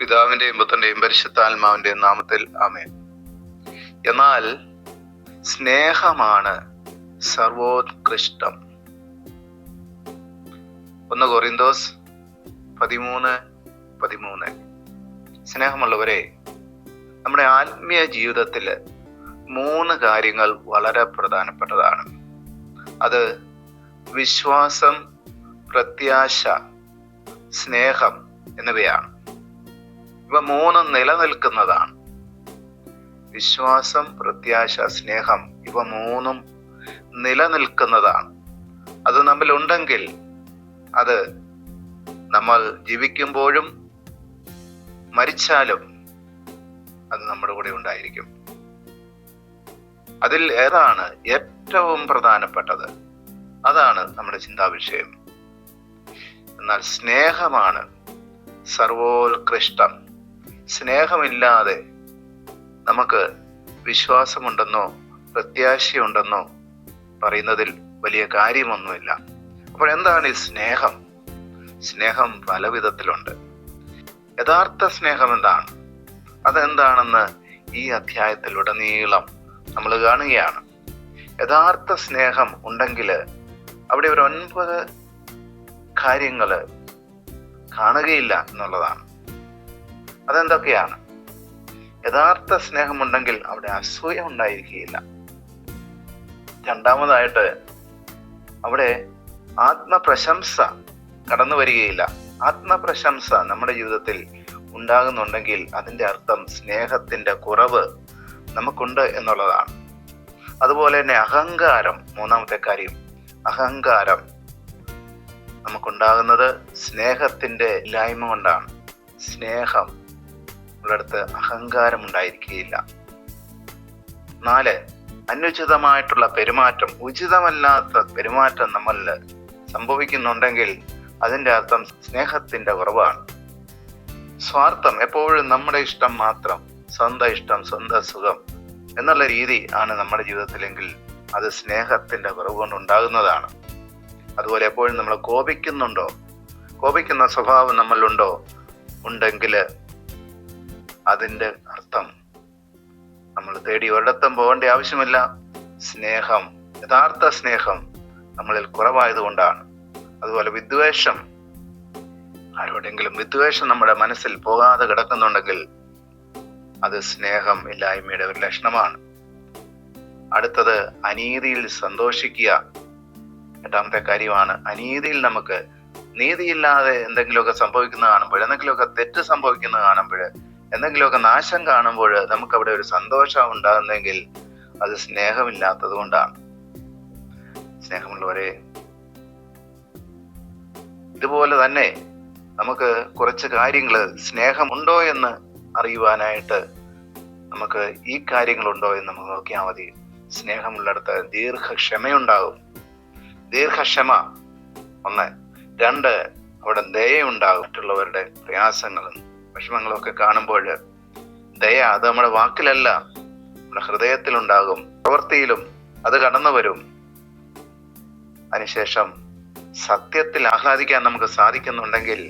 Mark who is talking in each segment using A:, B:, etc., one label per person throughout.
A: പിതാവിന്റെയും പുത്രന്റെയും പരിശുദ്ധാത്മാവിന്റെയും നാമത്തിൽ ആമേൻ. എന്നാൽ സ്നേഹമാണ് സർവോത്കൃഷ്ടം. ഒന്ന് കൊറിന്തോസ് പതിമൂന്ന് പതിമൂന്ന്. സ്നേഹമുള്ളവരെ നമ്മുടെ ആത്മീയ ജീവിതത്തിൽ മൂന്ന് കാര്യങ്ങൾ വളരെ പ്രധാനപ്പെട്ടതാണ്. അത് വിശ്വാസം പ്രത്യാശ സ്നേഹം എന്നിവയാണ്. ഇവ മൂന്നും നിലനിൽക്കുന്നതാണ്. വിശ്വാസം പ്രത്യാശ സ്നേഹം ഇവ മൂന്നും നിലനിൽക്കുന്നതാണ്. അത് നമ്മൾ ഉണ്ടെങ്കിൽ അത് നമ്മൾ ജീവിക്കുമ്പോഴും മരിച്ചാലും അത് നമ്മുടെ കൂടെ ഉണ്ടായിരിക്കും. അതിൽ ഏതാണ് ഏറ്റവും പ്രധാനപ്പെട്ടത്? അതാണ് നമ്മുടെ ചിന്താവിഷയം. എന്നാൽ സ്നേഹമാണ് സർവോത്കൃഷ്ടം. സ്നേഹമില്ലാതെ നമുക്ക് വിശ്വാസമുണ്ടെന്നോ പ്രത്യാശയുണ്ടെന്നോ പറയുന്നതിൽ വലിയ കാര്യമൊന്നുമില്ല. അപ്പോൾ എന്താണ് ഈ സ്നേഹം? സ്നേഹം പല വിധത്തിലുണ്ട്. യഥാർത്ഥ സ്നേഹം എന്താണ്? അതെന്താണെന്ന് ഈ അധ്യായത്തിലുടനീളം നമ്മൾ കാണുകയാണ്. യഥാർത്ഥ സ്നേഹം ഉണ്ടെങ്കിൽ അവിടെ ഒരു ഒൻപത് കാര്യങ്ങൾ കാണുകയില്ല എന്നുള്ളതാണ്. അതെന്തൊക്കെയാണ്? യഥാർത്ഥ സ്നേഹമുണ്ടെങ്കിൽ അവിടെ അസൂയ ഉണ്ടായിരിക്കുകയില്ല. രണ്ടാമതായിട്ട് അവിടെ ആത്മപ്രശംസ കടന്നു വരികയില്ല. ആത്മപ്രശംസ നമ്മുടെ ജീവിതത്തിൽ ഉണ്ടാകുന്നുണ്ടെങ്കിൽ അതിന്റെ അർത്ഥം സ്നേഹത്തിന്റെ കുറവ് നമുക്കുണ്ട് എന്നുള്ളതാണ്. അതുപോലെ തന്നെ അഹങ്കാരം മൂന്നാമത്തെ കാര്യം അഹങ്കാരം നമുക്കുണ്ടാകുന്നത് സ്നേഹത്തിന്റെ ഇല്ലായ്മ കൊണ്ടാണ്. സ്നേഹം ഉള്ളിടത്ത് അഹങ്കാരം ഉണ്ടായിരിക്കുകയില്ല നാല് അനുചിതമായിട്ടുള്ള പെരുമാറ്റം ഉചിതമല്ലാത്ത പെരുമാറ്റം നമ്മളിൽ സംഭവിക്കുന്നുണ്ടെങ്കിൽ അതിന്റെ അർത്ഥം സ്നേഹത്തിന്റെ കുറവാണ്. സ്വാർത്ഥം എപ്പോഴും നമ്മുടെ ഇഷ്ടം മാത്രം സ്വന്തം ഇഷ്ടം സ്വന്തം സുഖം എന്നുള്ള രീതി ആണ് നമ്മുടെ ജീവിതത്തിലെങ്കിൽ അത് സ്നേഹത്തിന്റെ കുറവ് കൊണ്ടുണ്ടാകുന്നതാണ് അതുപോലെ എപ്പോഴും നമ്മൾ കോപിക്കുന്നുണ്ടോ? കോപിക്കുന്ന സ്വഭാവം നമ്മളുണ്ടോ ഉണ്ടെങ്കിൽ അതിന്റെ അർത്ഥം. നമ്മൾ തേടി ഒരിടത്തും പോകേണ്ട ആവശ്യമില്ല. സ്നേഹം യഥാർത്ഥ സ്നേഹം നമ്മളിൽ കുറവായതുകൊണ്ടാണ്. അതുപോലെ വിദ്വേഷം ആരോടെങ്കിലും വിദ്വേഷം നമ്മുടെ മനസ്സിൽ പോകാതെ കിടക്കുന്നുണ്ടെങ്കിൽ അത് സ്നേഹം ഇല്ലായ്മയുടെ ഒരു ലക്ഷണമാണ്. അടുത്തത് അനീതിയിൽ സന്തോഷിക്കുക. എട്ടാമത്തെ കാര്യമാണ് അനീതിയിൽ നമുക്ക് നീതിയില്ലാതെ എന്തെങ്കിലുമൊക്കെ സംഭവിക്കുന്നത് കാണുമ്പോൾ എന്തെങ്കിലുമൊക്കെ തെറ്റ് സംഭവിക്കുന്നത് കാണുമ്പോൾ എന്തെങ്കിലുമൊക്കെ നാശം കാണുമ്പോൾ നമുക്ക് അവിടെ ഒരു സന്തോഷം ഉണ്ടാകുന്നെങ്കിൽ അത് സ്നേഹമില്ലാത്തത് കൊണ്ടാണ്. സ്നേഹമുള്ളവരെ ഇതുപോലെ തന്നെ നമുക്ക് കുറച്ച് കാര്യങ്ങൾ സ്നേഹമുണ്ടോ എന്ന് അറിയുവാനായിട്ട് നമുക്ക് ഈ കാര്യങ്ങളുണ്ടോ എന്ന് നമുക്ക് നോക്കിയാൽ മതി. സ്നേഹമുള്ളിടത്ത് ദീർഘക്ഷമയുണ്ടാകും. ദീർഘക്ഷമ ഒന്ന്. രണ്ട് അവിടെ ദയുണ്ടാകും മറ്റുള്ളവരുടെ പ്രയാസങ്ങളും വിഷമങ്ങളും ഒക്കെ കാണുമ്പോൾ ദയ അത് നമ്മുടെ വാക്കിലല്ല നമ്മുടെ ഹൃദയത്തിലുണ്ടാകും പ്രവൃത്തിയിലും അത് കടന്നു വരും. അതിനുശേഷം സത്യത്തിൽ ആഹ്ലാദിക്കാൻ നമുക്ക് സാധിക്കുന്നുണ്ടെങ്കിൽ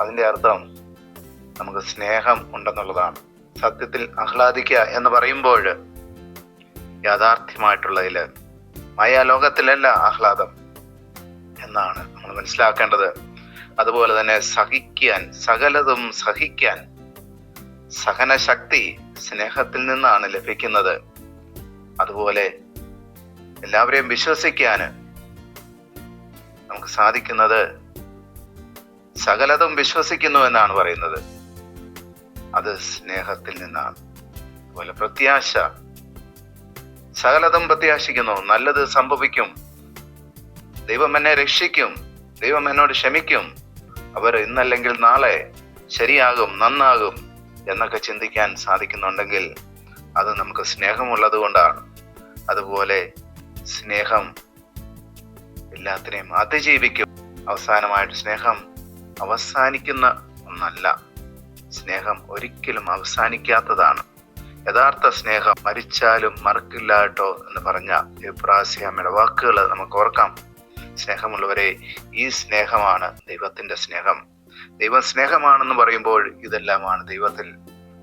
A: അതിന്റെ അർത്ഥം നമുക്ക് സ്നേഹം ഉണ്ടെന്നുള്ളതാണ്. സത്യത്തിൽ ആഹ്ലാദിക്കുക എന്ന് പറയുമ്പോൾ യാഥാർത്ഥ്യമായിട്ടുള്ളതിൽ മായാലോകത്തിലല്ല ആഹ്ലാദം എന്നാണ് നമ്മൾ മനസ്സിലാക്കേണ്ടത്. അതുപോലെ തന്നെ സഹിക്കാൻ സകലതും സഹിക്കാൻ സഹനശക്തി സ്നേഹത്തിൽ നിന്നാണ് ലഭിക്കുന്നത്. അതുപോലെ എല്ലാവരെയും വിശ്വസിക്കാൻ നമുക്ക് സാധിക്കുന്നത് സകലതും വിശ്വസിക്കുന്നു എന്നാണ് പറയുന്നത്. അത് സ്നേഹത്തിൽ നിന്നാണ്. അതുപോലെ പ്രത്യാശ. സകലതും പ്രത്യാശിക്കുന്നു. നല്ലത് സംഭവിക്കും. ദൈവം എന്നെ രക്ഷിക്കും. ദൈവം എന്നോട് ക്ഷമിക്കും. അവർ ഇന്നല്ലെങ്കിൽ നാളെ ശരിയാകും നന്നാകും എന്നൊക്കെ ചിന്തിക്കാൻ സാധിക്കുന്നുണ്ടെങ്കിൽ അത് നമുക്ക് സ്നേഹമുള്ളത് കൊണ്ടാണ്. അതുപോലെ സ്നേഹം എല്ലാത്തിനെയും അതിജീവിക്കും. അവസാനമായിട്ട് സ്നേഹം അവസാനിക്കുന്ന ഒന്നല്ല. സ്നേഹം ഒരിക്കലും അവസാനിക്കാത്തതാണ്. യഥാർത്ഥ സ്നേഹം മരിച്ചാലും മറക്കില്ല കേട്ടോ എന്ന് പറഞ്ഞ ഇബ്രാസിയാമ്മയുടെ വാക്കുകൾ നമുക്ക് ഓർക്കാം. സ്നേഹമുള്ളവരെ ഈ സ്നേഹമാണ് ദൈവത്തിന്റെ സ്നേഹം. ദൈവ സ്നേഹമാണെന്ന് പറയുമ്പോൾ ഇതെല്ലാമാണ് ദൈവത്തിൽ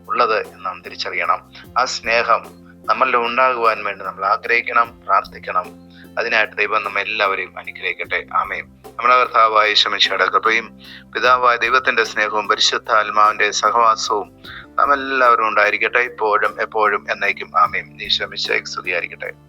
A: ഉള്ളത് എന്ന് നാം തിരിച്ചറിയണം. ആ സ്നേഹം നമ്മളിൽ ഉണ്ടാകുവാൻ വേണ്ടി നമ്മൾ ആഗ്രഹിക്കണം പ്രാർത്ഥിക്കണം. അതിനായിട്ട് ദൈവം നമ്മെ എല്ലാവരെയും അനുഗ്രഹിക്കട്ടെ. ആമേൻ. നമ്മുടെ കർത്താവായ ശമിഷയുടെ കൃപയും പിതാവായ ദൈവത്തിന്റെ സ്നേഹവും പരിശുദ്ധ ആത്മാവിന്റെ സഹവാസവും നാം എല്ലാവരും ഉണ്ടായിരിക്കട്ടെ. ഇപ്പോഴും എപ്പോഴും എന്നേക്കും. ആമേൻ. നീ ശമിച്ച സ്തുതിയായിരിക്കട്ടെ.